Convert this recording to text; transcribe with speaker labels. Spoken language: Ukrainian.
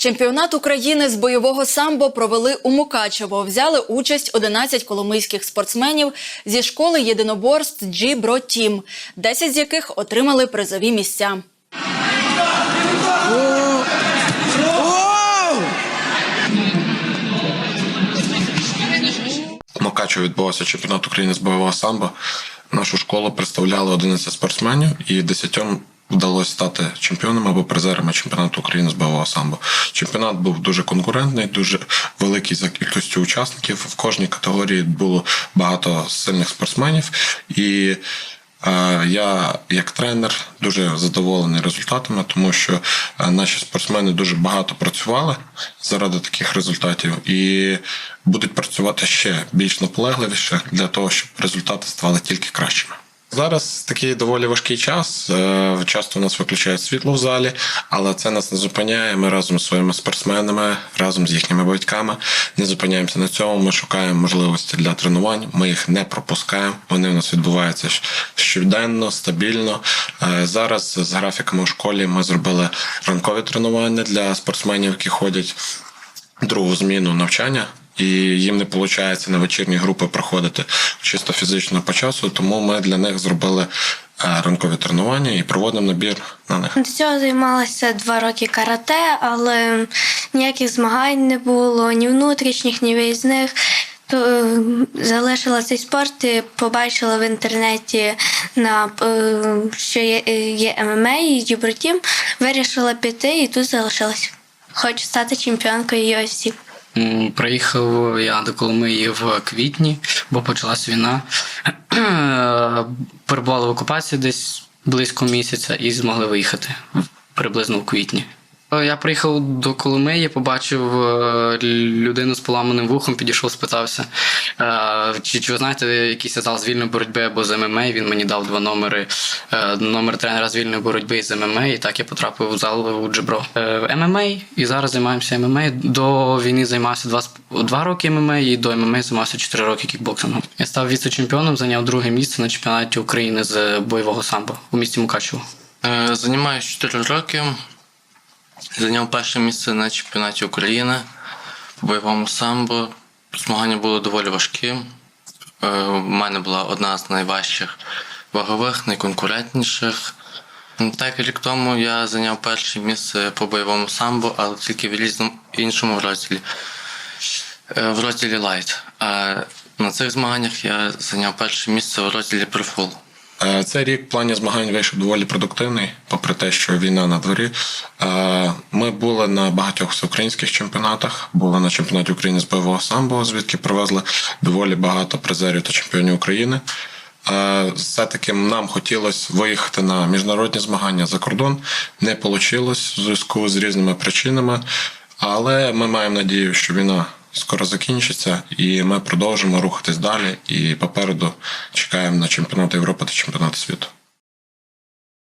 Speaker 1: Чемпіонат України з бойового самбо провели у Мукачево. Взяли участь 11 коломийських спортсменів зі школи єдиноборств Джі-Бро Тім, 10 з яких отримали призові місця.
Speaker 2: Мукачево відбувався чемпіонат України з бойового самбо. Нашу школу представляли 11 спортсменів, і 10 вдалося стати чемпіонами або призерами чемпіонату України з бойового самбо. Чемпіонат був дуже конкурентний, дуже великий за кількістю учасників. В кожній категорії було багато сильних спортсменів. І е, я, як тренер, дуже задоволений результатами, тому що е, наші спортсмени дуже багато працювали заради таких результатів і будуть працювати ще більш наполегливіше для того, щоб результати ставали тільки кращими. Зараз такий доволі важкий час. Е, Часто нас виключають світло в залі, але це нас не зупиняє. Ми разом з своїми спортсменами, разом з їхніми батьками не зупиняємося на цьому. Ми шукаємо можливості для тренувань. Ми їх не пропускаємо. Вони у нас відбуваються щоденно, стабільно. Е, Зараз з графіками у школі ми зробили ранкові тренування для спортсменів, які ходять другу зміну навчання. І їм не виходить на вечірні групи проходити чисто фізично по часу, тому ми для них зробили е, ранкові тренування і проводимо набір на них.
Speaker 3: До цього займалася два роки карате, але ніяких змагань не було, ні внутрішніх, ні виїзних. То е, залишила цей спорт і побачила в інтернеті на е, що є, є ММА і Дібротім. Вирішила піти і тут залишилась. Хочу стати чемпіонкою UFC.
Speaker 4: Приїхав я до Коломиї в квітні, бо почалась війна. Перебували в окупації десь близько місяця і змогли виїхати приблизно в квітні. Е, Я приїхав до Коломиї, побачив е, людину з поламаним вухом, підійшов, спитався, е, чи, чи ви знаєте якийсь зал з вільної боротьби або з ММА. Він мені дав два номери. Номер тренера з вільної боротьби і з ММА, і так я потрапив у зал у Джебро. ММА, і зараз займаємося ММА. До війни займався два, два роки ММА, і до ММА займався 4 роки кікбоксингом. Я став віце-чемпіоном, зайняв друге місце на чемпіонаті України з бойового самбо у місті Мукачево.
Speaker 5: Займаюся 4 роки. Зайняв перше місце на чемпіонаті України по бойовому самбо. Змагання були доволі важкі. Е, У мене була одна з найважчих вагових, найконкурентніших. Ну, Так, рік тому я зайняв перше місце по бойовому самбо, але тільки в різному іншому розділі. Е, В розділі Light. А на цих змаганнях я зайняв перше місце у розділі Прифул.
Speaker 2: Е, Цей рік в плані змагань вийшов доволі продуктивний, попри те, що війна на дворі. Е, Ми були на багатьох всеукраїнських чемпіонатах, були на чемпіонаті України з бойового самбо, звідки привезли доволі багато призерів та чемпіонів України. Е, Все-таки нам хотілося виїхати на міжнародні змагання за кордон. Не вийшло в зв'язку з різними причинами, але ми маємо надію, що війна скоро закінчиться, і ми продовжимо рухатись далі. І попереду чекаємо на чемпіонат Європи та чемпіонат світу.